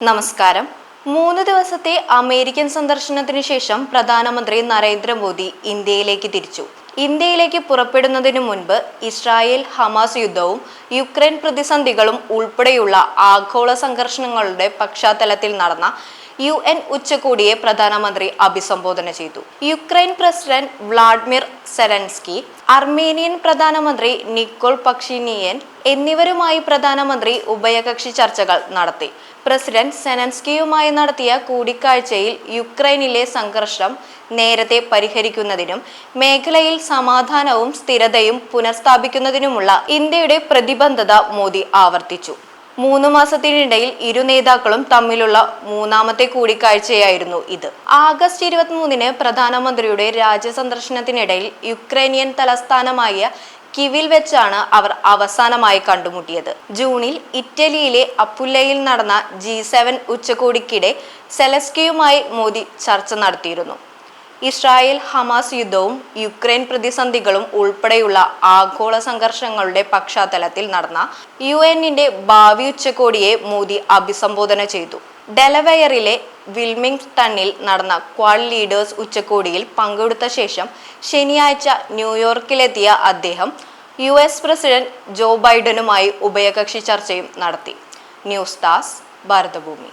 നമസ്കാരം. മൂന്ന് ദിവസത്തെ അമേരിക്കൻ സന്ദർശനത്തിന് ശേഷം പ്രധാനമന്ത്രി നരേന്ദ്രമോദി ഇന്ത്യയിലേക്ക് തിരിച്ചു. ഇന്ത്യയിലേക്ക് പുറപ്പെടുന്നതിനു മുൻപ് ഇസ്രായേൽ ഹമാസ് യുദ്ധവും യുക്രൈൻ പ്രതിസന്ധികളും ഉൾപ്പെടെയുള്ള ആഗോള സംഘർഷങ്ങളുടെ പശ്ചാത്തലത്തിൽ നടന്ന യു എൻ ഉച്ചകോടിയെ പ്രധാനമന്ത്രി അഭിസംബോധന ചെയ്തു. Ukraine president Volodymyr Zelensky Armenian പ്രധാനമന്ത്രി നിക്കോൾ പക്ഷിനിയൻ എന്നിവരുമായി പ്രധാനമന്ത്രി ഉഭയകക്ഷി ചർച്ചകൾ നടത്തി. പ്രസിഡന്റ് സെനൻസ്കിയുമായി നടത്തിയ കൂടിക്കാഴ്ചയിൽ യുക്രൈനിലെ സംഘർഷം നേരത്തെ പരിഹരിക്കുന്നതിനും മേഖലയിൽ സമാധാനവും സ്ഥിരതയും പുനഃസ്ഥാപിക്കുന്നതിനുമുള്ള ഇന്ത്യയുടെ പ്രതിബദ്ധത മോദി ആവർത്തിച്ചു. മൂന്ന് മാസത്തിനിടയിൽ ഇരു നേതാക്കളും തമ്മിലുള്ള മൂന്നാമത്തെ കൂടിക്കാഴ്ചയായിരുന്നു ഇത്. ആഗസ്റ്റ് ഇരുപത്തിമൂന്നിന് പ്രധാനമന്ത്രിയുടെ രാജ്യസന്ദർശനത്തിനിടയിൽ യുക്രൈനിയൻ തലസ്ഥാനമായ കിവിൽ വെച്ചാണ് അവർ അവസാനമായി കണ്ടുമുട്ടിയത്. ജൂണിൽ ഇറ്റലിയിലെ അപ്പുല്ലയിൽ നടന്ന ജി സെവൻ ഉച്ചകോടിക്കിടെ സെലസ്കിയുമായി മോദി ചർച്ച നടത്തിയിരുന്നു. ഇസ്രായേൽ ഹമാസ് യുദ്ധവും യുക്രൈൻ പ്രതിസന്ധികളും ഉൾപ്പെടെയുള്ള ആഗോള സംഘർഷങ്ങളുടെ പശ്ചാത്തലത്തിൽ നടന്ന യു എന്നിന്റെ ഭാവി ഉച്ചകോടിയെ മോദി അഭിസംബോധന ചെയ്തു. ഡെലവെയറിലെ വിൽമിംഗ്ടണിൽ നടന്ന ക്വാഡ് ലീഡേഴ്സ് ഉച്ചകോടിയിൽ പങ്കെടുത്ത ശേഷം ശനിയാഴ്ച ന്യൂയോർക്കിലെത്തിയ അദ്ദേഹം യു എസ് പ്രസിഡന്റ് ജോ ബൈഡനുമായി ഉഭയകക്ഷി ചർച്ചയും നടത്തി. News desk Bharathabhoomi.